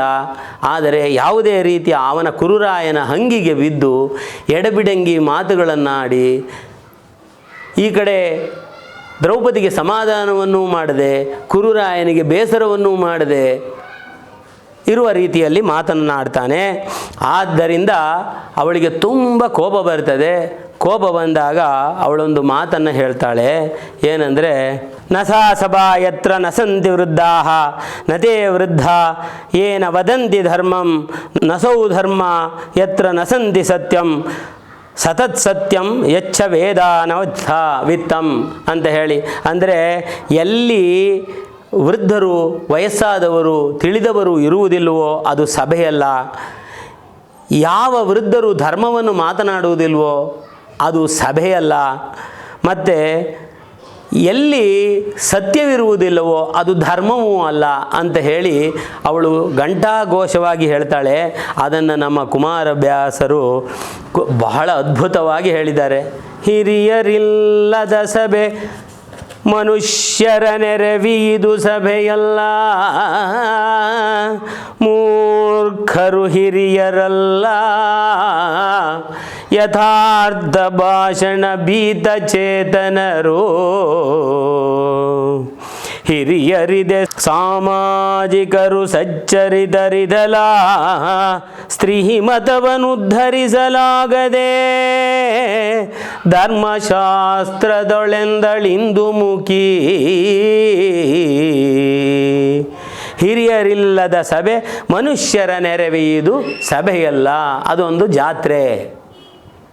ಆದರೆ ಯಾವುದೇ ರೀತಿಯ ಅವನ ಕುರುರಾಯನ ಹಂಗಿಗೆ ಬಿದ್ದು ಎಡಬಿಡಂಗಿ ಮಾತುಗಳನ್ನಾಡಿ ಈ ಕಡೆ ದ್ರೌಪದಿಗೆ ಸಮಾಧಾನವನ್ನೂ ಮಾಡದೆ, ಕುರುರಾಯನಿಗೆ ಬೇಸರವನ್ನೂ ಮಾಡದೆ ಇರುವ ರೀತಿಯಲ್ಲಿ ಮಾತನ್ನಾಡ್ತಾನೆ ಆದ್ದರಿಂದ ಅವಳಿಗೆ ತುಂಬ ಕೋಪ ಬರ್ತದೆ. ಕೋಪ ಬಂದಾಗ ಅವಳೊಂದು ಮಾತನ್ನು ಹೇಳ್ತಾಳೆ. ಏನಂದರೆ, ನಸಾ ಸಭಾ ಯತ್ರ ನಸಂತಿ ವೃದ್ಧಾ ನತೇ ವೃದ್ಧ, ಏನ ವದಂತಿ ಧರ್ಮಂ, ನಸೌ ಧರ್ಮ, ಯತ್ರ ನಸಂತಿ ಸತ್ಯಂ, ಸತತ್ ಸತ್ಯಂ ಯಚ್ಛ ವೇದಾನವತ್ಥ ವಿತ್ತಂ ಅಂತ ಹೇಳಿ. ಅಂದರೆ ಎಲ್ಲಿ ವೃದ್ಧರು, ವಯಸ್ಸಾದವರು, ತಿಳಿದವರು ಇರುವುದಿಲ್ವೋ ಅದು ಸಭೆಯಲ್ಲ. ಯಾವ ವೃದ್ಧರು ಧರ್ಮವನ್ನು ಮಾತನಾಡುವುದಿಲ್ವೋ ಅದು ಸಭೆಯಲ್ಲ. ಮತ್ತು ಎಲ್ಲಿ ಸತ್ಯವಿರುವುದಿಲ್ಲವೋ ಅದು ಧರ್ಮವೂ ಅಲ್ಲ ಅಂತ ಹೇಳಿ ಅವಳು ಘಂಟಾಘೋಷವಾಗಿ ಹೇಳ್ತಾಳೆ. ಅದನ್ನು ನಮ್ಮ ಕುಮಾರವ್ಯಾಸರು ಕು- ಬಹಳ ಅದ್ಭುತವಾಗಿ ಹೇಳಿದ್ದಾರೆ. ಹಿರಿಯರಿಲ್ಲದ ಸಭೆ ಮನುಷ್ಯರ ನೆರವೀದು ಸಭೆಯಲ್ಲ. ಮೂರ್ಖರು ಹಿರಿಯರಲ್ಲ. ಯಥಾರ್ಥ ಭಾಷಣ ಬೀತ ಚೇತನರು. ಹಿರಿಯರಿದೆ ಸಾಮಾಜಿಕರು ಸಚ್ಚರಿತರಿದಲ ಸ್ತ್ರೀ ಮತವನ್ನುದ್ಧರಿಸಲಾಗದೆ ಧರ್ಮಶಾಸ್ತ್ರದೊಳೆಂದಳಿಂದು ಮುಖಿ ಹಿರಿಯರಿಲ್ಲದ ಸಭೆ ಮನುಷ್ಯರ ನೆರವೇಯುವುದು ಸಭೆಯಲ್ಲ ಅದೊಂದು ಜಾತ್ರೆ.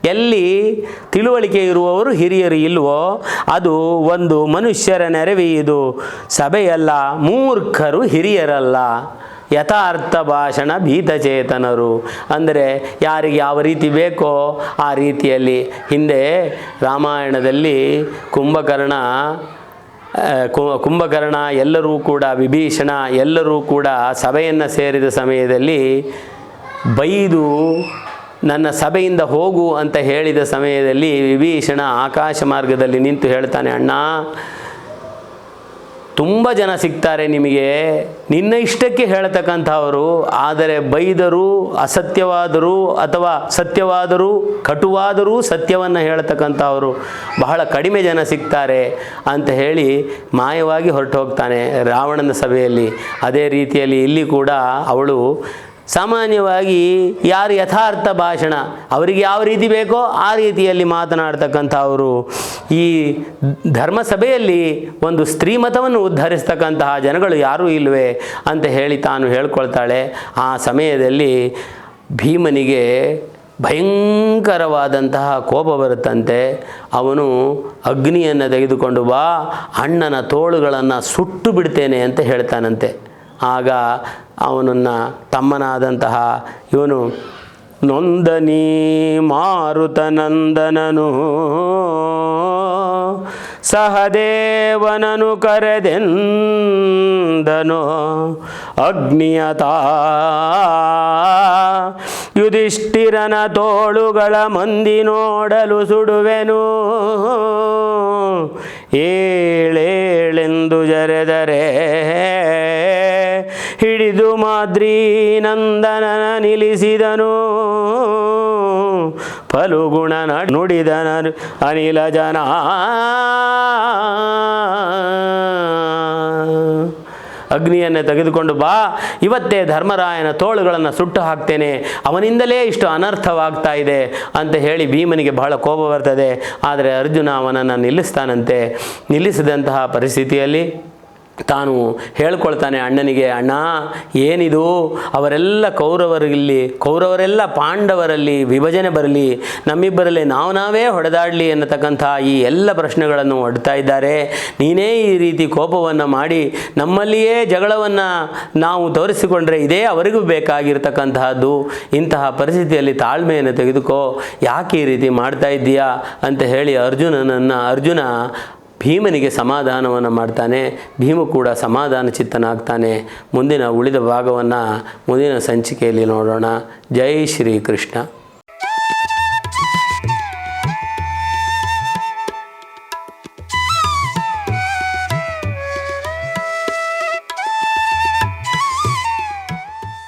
ಎಲ್ಲಿ ತಿಳುವಳಿಕೆ ಇರುವವರು ಹಿರಿಯರು ಇಲ್ವೋ, ಅದು ಒಂದು ಮನುಷ್ಯರ ನೆರವೇಯುವುದು ಸಭೆಯಲ್ಲ, ಮೂರ್ಖರು ಹಿರಿಯರಲ್ಲ. ಯಥಾರ್ಥ ಭಾಷಣ ಭೀತಚೇತನರು ಅಂದರೆ ಯಾರಿಗೆ ಯಾವ ರೀತಿ ಬೇಕೋ ಆ ರೀತಿಯಲ್ಲಿ. ಹಿಂದೆ ರಾಮಾಯಣದಲ್ಲಿ ಕುಂಭಕರ್ಣ ಕುಂಭಕರ್ಣ ಎಲ್ಲರೂ ಕೂಡ ವಿಭೀಷಣ, ಎಲ್ಲರೂ ಕೂಡ ಸಭೆಯನ್ನು ಸೇರಿದ ಸಮಯದಲ್ಲಿ ಬೈದು ನನ್ನ ಸಭೆಯಿಂದ ಹೋಗು ಅಂತ ಹೇಳಿದ ಸಮಯದಲ್ಲಿ ವಿಭೀಷಣ ಆಕಾಶ ಮಾರ್ಗದಲ್ಲಿ ನಿಂತು ಹೇಳ್ತಾನೆ, ಅಣ್ಣ, ತುಂಬ ಜನ ಸಿಗ್ತಾರೆ ನಿಮಗೆ. ನಿನ್ನ ಇಷ್ಟಕ್ಕೆ ಹೇಳ್ತಕ್ಕಂಥವರು, ಆದರೆ ಬೈದರು, ಅಸತ್ಯವಾದರೂ ಅಥವಾ ಸತ್ಯವಾದರೂ, ಕಟುವಾದರೂ ಸತ್ಯವನ್ನು ಹೇಳ್ತಕ್ಕಂಥವರು ಬಹಳ ಕಡಿಮೆ ಜನ ಸಿಗ್ತಾರೆ ಅಂತ ಹೇಳಿ ಮಾಯವಾಗಿ ಹೊರಟು ಹೋಗ್ತಾನೆ ರಾವಣನ ಸಭೆಯಲ್ಲಿ. ಅದೇ ರೀತಿಯಲ್ಲಿ ಇಲ್ಲಿ ಕೂಡ ಅವಳು ಸಾಮಾನ್ಯವಾಗಿ ಯಾರು ಯಥಾರ್ಥ ಭಾಷಣ, ಅವರಿಗೆ ಯಾವ ರೀತಿ ಬೇಕೋ ಆ ರೀತಿಯಲ್ಲಿ ಮಾತನಾಡ್ತಕ್ಕಂಥವರು ಈ ಧರ್ಮಸಭೆಯಲ್ಲಿ ಒಂದು ಸ್ತ್ರೀಮತವನ್ನು ಉದ್ಧರಿಸ್ತಕ್ಕಂತಹ ಜನಗಳು ಯಾರೂ ಇಲ್ವೇ ಅಂತ ಹೇಳಿ ತಾನು ಹೇಳ್ಕೊಳ್ತಾಳೆ. ಆ ಸಮಯದಲ್ಲಿ ಭೀಮನಿಗೆ ಭಯಂಕರವಾದಂತಹ ಕೋಪ ಬರುತ್ತಂತೆ. ಅವನು ಅಗ್ನಿಯನ್ನು ತೆಗೆದುಕೊಂಡು ಬಾ, ಅಣ್ಣನ ತೋಳುಗಳನ್ನು ಸುಟ್ಟು ಬಿಡ್ತೇನೆ ಅಂತ ಹೇಳ್ತಾನಂತೆ. ಆಗ ಅವನನ್ನು ತಮ್ಮನಾದಂತಹ ಇವನು ನೊಂದನಿ ಮಾರುತನಂದನನು. ಸಹದೇವನನು ಕರೆದೆಂದನು ಅಗ್ನಿಯತಾ ಯುಧಿಷ್ಠಿರನ ತೋಳುಗಳ ಮಂದಿ ನೋಡಲು ಸುಡುವೆನು. ಏಳೇಳೆಂದು ಜರೆದರೆ ಹಿಡಿದು ಮಾದ್ರಿ ನಂದನನ ನಿಲ್ಲಿಸಿದನು. ಫಲುಗುಣ ನಾನು ಅನಿಲ ಜನ. ಅಗ್ನಿಯನ್ನು ತೆಗೆದುಕೊಂಡು ಬಾ, ಇವತ್ತೇ ಧರ್ಮರಾಯನ ತೋಳುಗಳನ್ನು ಸುಟ್ಟು ಹಾಕ್ತೇನೆ. ಅವನಿಂದಲೇ ಇಷ್ಟು ಅನರ್ಥವಾಗ್ತಾ ಇದೆ ಅಂತ ಹೇಳಿ ಭೀಮನಿಗೆ ಬಹಳ ಕೋಪ ಬರ್ತದೆ. ಆದರೆ ಅರ್ಜುನ ಅವನನ್ನು ನಿಲ್ಲಿಸ್ತಾನಂತೆ. ನಿಲ್ಲಿಸಿದಂತಹ ಪರಿಸ್ಥಿತಿಯಲ್ಲಿ ತಾನು ಹೇಳ್ಕೊಳ್ತಾನೆ ಅಣ್ಣನಿಗೆ, ಅಣ್ಣ, ಏನಿದು? ಅವರೆಲ್ಲ ಕೌರವರಲ್ಲಿ, ಕೌರವರೆಲ್ಲ ಪಾಂಡವರಲ್ಲಿ ವಿಭಜನೆ ಬರಲಿ, ನಮ್ಮಿಬ್ಬರಲ್ಲಿ ನಾವು ನಾವೇ ಹೊಡೆದಾಡಲಿ ಎನ್ನತಕ್ಕಂಥ ಈ ಎಲ್ಲ ಪ್ರಶ್ನೆಗಳನ್ನು ಹೊಡ್ತಾ ಇದ್ದಾರೆ. ನೀನೇ ಈ ರೀತಿ ಕೋಪವನ್ನು ಮಾಡಿ, ನಮ್ಮಲ್ಲಿಯೇ ಜಗಳವನ್ನು ನಾವು ತೋರಿಸಿಕೊಂಡ್ರೆ ಇದೇ ಅವರಿಗೂ ಬೇಕಾಗಿರ್ತಕ್ಕಂತಹದ್ದು. ಇಂತಹ ಪರಿಸ್ಥಿತಿಯಲ್ಲಿ ತಾಳ್ಮೆಯನ್ನು ತೆಗೆದುಕೋ, ಯಾಕೆ ಈ ರೀತಿ ಮಾಡ್ತಾ ಇದ್ದೀಯಾ? ಅಂತ ಹೇಳಿ ಅರ್ಜುನನನ್ನು, ಅರ್ಜುನ ಭೀಮನಿಗೆ ಸಮಾಧಾನವನ್ನು ಮಾಡ್ತಾನೆ, ಭೀಮ ಕೂಡ ಸಮಾಧಾನ ಚಿತ್ತನಾಗ್ತಾನೆ. ಮುಂದಿನ ಉಳಿದ ಭಾಗವನ್ನು, ಮುಂದಿನ ಸಂಚಿಕೆಯಲ್ಲಿ ನೋಡೋಣ. ಜೈ ಶ್ರೀ ಕೃಷ್ಣ